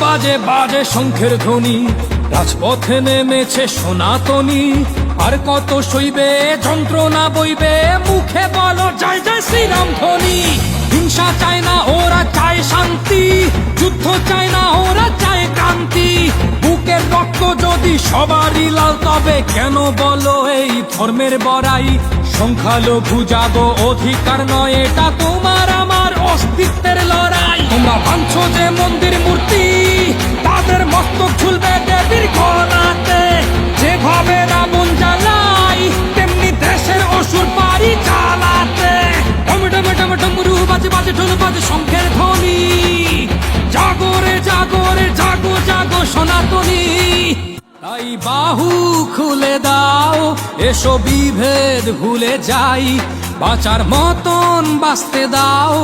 বাজে বাজে শঙ্খের ধ্বনি। রাজপথে নেমেছে সনাতনী। আর কত সইবে, যন্ত্রণা বইবে, মুখে বলো জয় জয় শ্রীরাম ধ্বনি। হিংসা চায় না, ওরা চায় শান্তি। যুদ্ধ চায় না, ওরা চায় ক্রান্তি বুকের রক্ত যদি সবারই লাল, তবে কেন বলো এই ধর্মের বড়াই? সংখ্যালঘু জাগো অধিকার নয়, এটা তোমার আমার অস্তিত্বের লড়াই। তোমরা ভাঙছো যে মন্দির মূর্তি। তাদের মস্তক ঝুলবে দেবীর গলাতে যেভাবে রাবণ জ্বালাই তেমনি দেশের অসুর পারি চালাতে। ডম ডমরু বাজে বাজে, ঢোল, বাজে, শঙ্খের ধ্বনি। জাগরে জাগরে জাগো জাগো, সনাতনী। তাই বাহু খুলে দাও, এসো বিভেদ ভুলে যাই। বাঁচার মতন বাঁচতে দাও,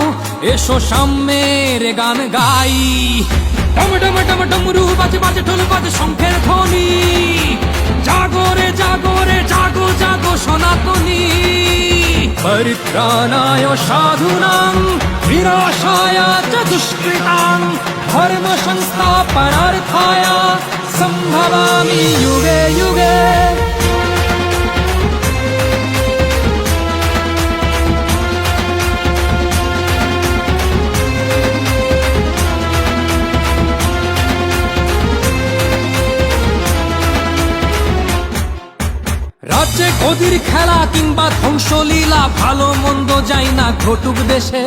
এসো সাম্যের গান গাই। ডম ডম ডম ডমরু, বাজে বাজে ঢোল বাজে শঙ্খের ধ্বনি। জাগরে জাগরে জাগো জাগো সনাতনী। পরিত্রাণায় সাধুনাং বিনাশায় চ দুষ্কৃতাং ধর্ম সংস্থাপনার্থায় সম্ভবামি। গদির খেলা কিংবা ধ্বংসলীলা, ভালো মন্দ যাই না ঘটুক দেশে।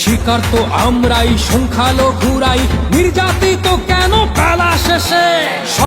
শিকার তো আমরাই, সংখ্যালঘুরাই, নির্যাতিত কেন বেলা শেষে?